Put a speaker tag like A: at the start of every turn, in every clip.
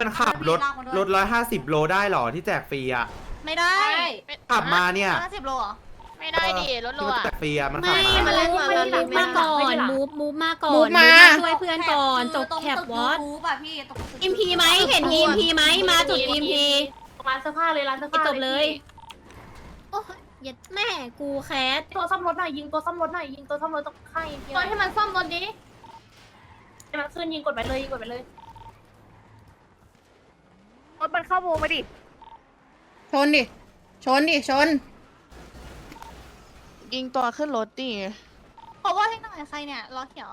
A: มันขับรถรถร้อยห้าสิบโลได้เหรอที่แจกฟรีอะ
B: ไม่ได้
A: ขับมาเนี่ย
B: ห้าสิบโลเหรอ
C: ไม่ได้ดิรถโล
A: ที่มัน
C: อะ
A: แจกฟรีอะมันขั
D: ไม่
A: บมา
D: มาแล้วมาแล้วมูฟมาก่อนมูฟมูฟมาก่อน
E: move มา
D: ช่วยเพื่อนก่อนจบแคปวอต
B: ตรงตึก YouTube อะพี่ตรงตึก
D: อิมพีไหมเห็นอิมพีไหมมาจุดอิมพี
F: ร้านเสื้อผ้าเลยร้านเสื้อผ้า
D: จบเลย โอ้ยเหี้ย็ดแม่กูแคส
F: ตัวซ่อมรถหน่อยยิงตัวซ่อมรถหน่อยยิงตัวซ่อมรถต้องค่ายตัวให้มันซ่อมรถดิให้มันขึ้นยิงกดไปเลยยิงกดไปเลย
B: รถมันเข้าโมมาดิ
E: ชนดิ ชนดิ ชน
G: ยิงตัวขึ้นรถดิ
B: เพราะว่าให้หน่อยใครเนี่ยล้อเขียว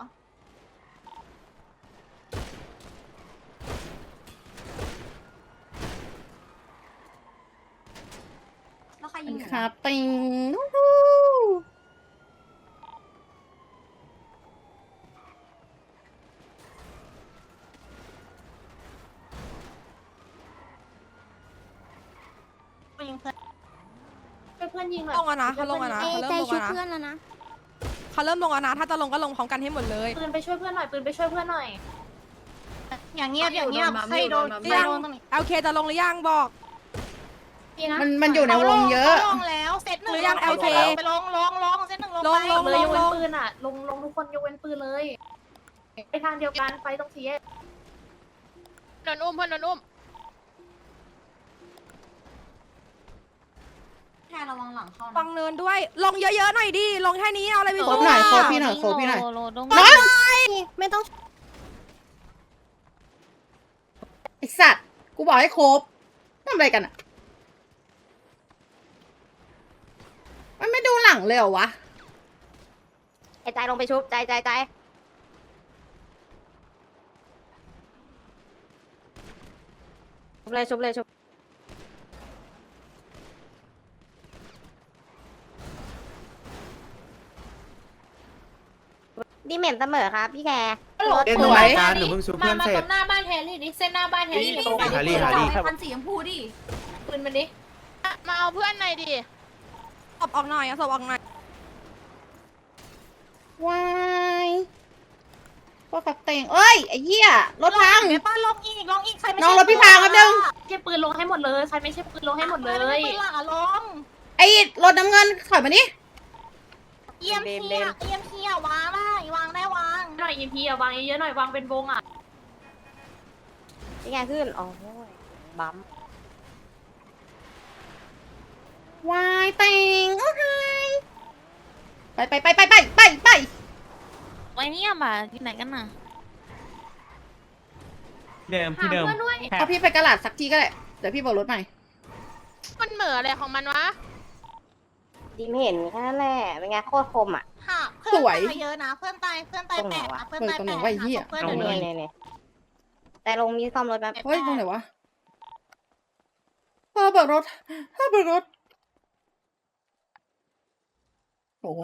B: แล้วใครยิงหนู
E: ครับติง
B: ยิงเพื่อน
F: ช่ วยเพื่อนยิงหน่อย
G: ลงอะนะเขาลงอะนะเขาเริ่มลงอะนะ
D: แล้วนะ
G: เขาเริ่มลงอะนะถ้าจะลงก็ลงพร้อมกันให้หมดเลย
F: ปืนไปช่วยเพื่อนหน่อยปืนไปช่วยเพื่อนหน่อย
B: อย่างเงียบอย่างเงียบใครโดนใครโดนตรงนี้
G: โอเคจะลงหรือยังบอก
F: นี่นะ
E: มันมันอยู่ในวงเยอะ
B: ขาลงแล้วเซตหนึ่ง
G: หรือยัง
B: ล
G: LK
B: ไปลงลงลงเซตหนึ่งลง
G: ลง
B: ไป
G: ลง
F: เลยยกเว้นปืนอะลงลงทุกคนยกเว้นปืนเลย ไปทางเดียวกันไฟต้องเสีย
C: โดนอุ้มเพื่อนโดนอุ้ม
B: แค่ระวังหลังเข้า
G: ฟั
B: นะ
G: งเนินด้วย ลงเยอะๆหน่อยดิ ลงแค่นี้เอาอะไรไป
E: คร
G: สู้
E: บหน่อย
G: อะ
E: ครบพี่หน่อยครบพี่หน่อย
D: น้อยไม่ต้อง
E: ไอสัตว์ กูบอกให้ครบทำอะไรกันอะมันไม่ดูหลังเลยเหรอวะ
D: ใจใจลงไปชุบ ใจใจใจชุบเลยชุบเลยชุบ ดีเหม็นเสมอครับพี่แคร์
A: เล่น
E: ส
A: ตรง
E: ว
A: ไหน
E: ย
A: กันหนูเพิ่งชุบเพื่อนเสร็จ
F: หน้าบ้านแฮร์รี่ดิเส้นหน้าบ้านแฮร์รี่
B: นี่
A: หา
B: ใส่
A: ลี่หาลี่
B: ใส่พันสีชมพูดิ
F: ปืนมันดิ
C: มาเอาเพื่อนหน่อยดิ
G: ศพออกหน่อยเอาศพออกหน่อย
E: วายพวกขับเต็งเอ้ยไอ้เหี้ยรถพัง
B: เดี๋ยวป้าลงอีกลงอีกใครไม่
E: น้องรถพี่พังครับนึง
F: ใช้ปืนลงให้หมดเลยใครไม่ใช่ปืนลงให้หมดเลย
B: ปืนหลังอะลง
E: ไอ้รถน้ำเงินถอยมาดิ
B: เยี่ยมเพียเยี่ยมเพียวางได้วางได้วาง
F: หน่ อยอีพีอะวางเยอะๆหน่อยวางเป็นวงอะ
D: พี่แคร์ขึ้น อ๋อบัม
E: วายเต็งโอ้ยไปไปไปไปไปไปไป
C: ไว้เนี่ยมาที่ไหนกันน่ะ
H: เดิมที่เดิม
F: หาเพื่อนด้วย
E: เอาพี่ไปกระดาษสักทีก็ได้ เดี๋ยวพี่บอกรถใหม่
C: มันเหม่ออะไรของมันวะ
D: ดีไม่เห็นแค่นั้นแหละเป็นไงโคตรคมอะ
B: ค่ะเพื่อนตายเยอะนะ เพื่อนตายเพื่อนตายแปดนะเพื่อนตายแปดเพื่อน
D: ตรง
B: เล
D: นี้
B: ย
D: เนี่ยเนี่ยแต่ลงมีซ่อมรถแบบ
E: เฮ้ยตรงไหนวะเออเปิดรถเออเปิดรถโอ้โห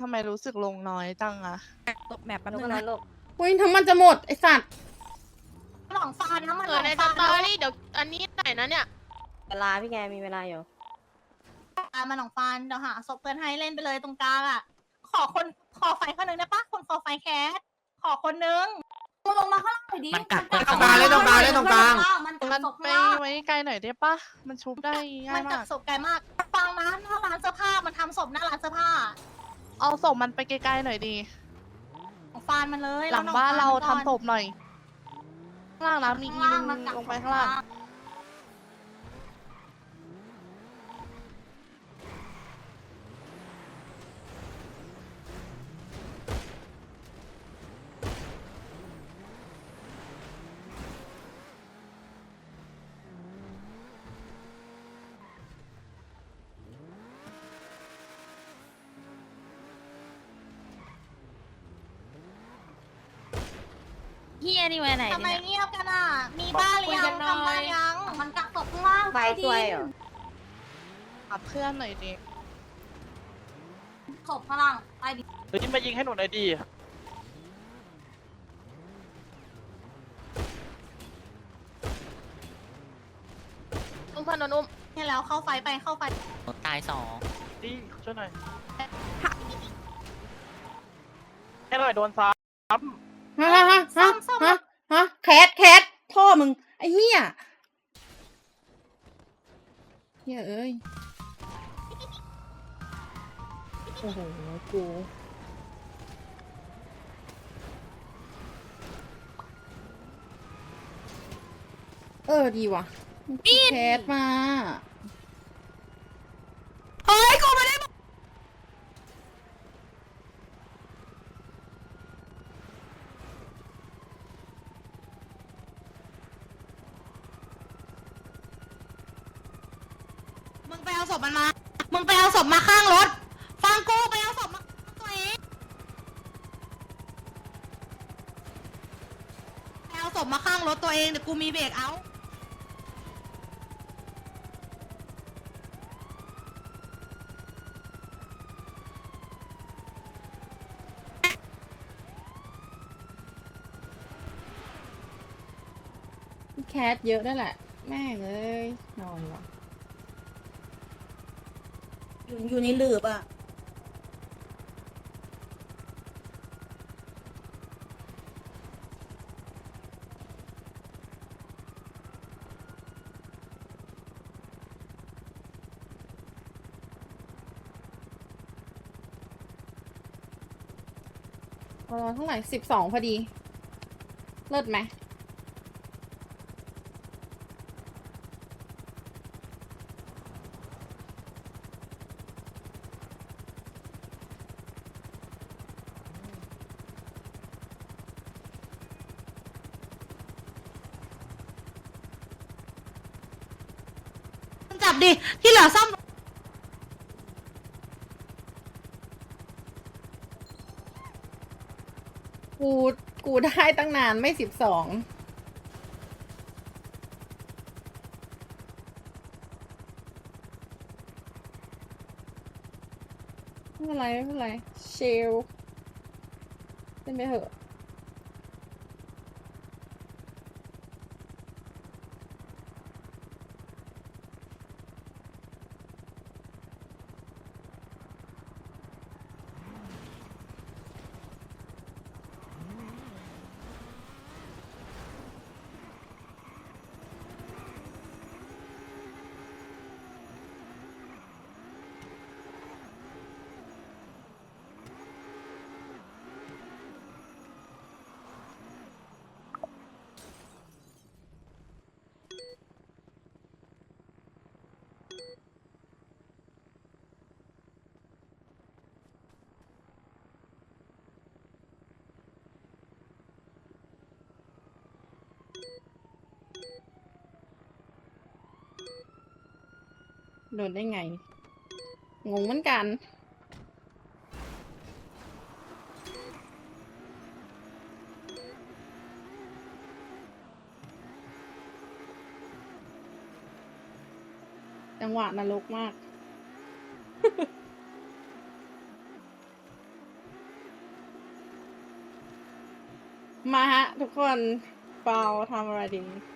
G: ทำไมรู้สึกลงน้อยจังอะตบแมปแป๊บ
D: ลูก
G: นึง
D: นั้
G: นะ
D: นลูก
E: เฮ้ยทั้งมันจะหมดไอสัตว์
B: หลังฟานนะมัน
C: เหม่อในสตอรี่เดี๋ยวอันนี้ไหนนะเนี่ย
D: เวลาพี่แกมีเวลาอยู่
B: มันหลังฟานเดี๋ยวหาศพเพื่อนให้เล่นไปเลยตรงกลางอะ ขอคนขอไฟคนหนึ่งได้ปะคนขอไฟแคสขอคนนึงลงมาข้างล่างหน่อยดิ
H: มันกัด
A: เล่นตรงกลางเล่นตรงกลางเล่นตรงกลาง
B: มันกัด
G: มัน
B: ศพ
G: ไป
B: ข้างล่าง
G: ไว้ไกลหน่อยได้ปะมันชุบได้ง่า
B: มั
G: ย
B: นกั
G: มา
B: ด
G: ก
B: ศพไกลมากฟังนะหน้าร้านเสื้อผ้ามันทำศพหน้าร้านเสื้อผ้า
G: เอาศพมันไปไกลๆหน่อยดี
B: ของฟานมันเลย
G: หลังบ้านเราทำศพหน่อย ข้างล่างนะมี
B: ข้าง
G: อี
B: ล่าง
G: นึ
B: มันกัด
G: งลงไปข้างล่าง
C: เฮียนี่ไว้ไหน
B: ทำไม
C: เนี่ย
B: เงียบกันอะ มีบ้านหรือยังทำบ้านยังมันกัดศพข้างล่าง
D: ไฟสวยเหรอ
G: หาเพื่อนหน่อยดิ
B: ศพข้างล่างไปดิ
H: เฮ้ยมายิงให้หนูหน่อยดิ
C: อุ้มเพื่อนโดนอุ้ม
B: ให้แล้วเข้าไฟไปเข้าไฟ
H: ตายสองดิช่วยหน่อยให้หน่อยโดนซ้
E: ฮะ ฮะฮะฮะฮะฮะแคทแคทมึง ไอ้เหี้ยเหี้ยเอ้ย โอ้โหกูเออดีว่ะมีแคสมา
B: ไปเอาศพมันมา มึงไปเอาศพมาข้างรถ ฟังกูไปเอาศพมาตัวเองไปเอาศพมาข้างรถตัวเองเดี๋ยวกูมีเบรกเอา
E: แคสเยอะด้วยแหละ แม่งเอ้ยนอนว่ะ
B: อยู่อยู่ในหลืบอะ
E: เออเท่าไหร่สิบสองพอดี เลิศไหม
B: บดิ ที่เหลือซ่อม
E: กูกูได้ตั้งนานไม่สิบสองไม่เป็นไรไม่เป็นไรเชลเล่นไปเถอะ โดนได้ไง งงเหมือนกัน จังหวะนรกมากมาฮะ ทุกคนเปาทำอะไรดี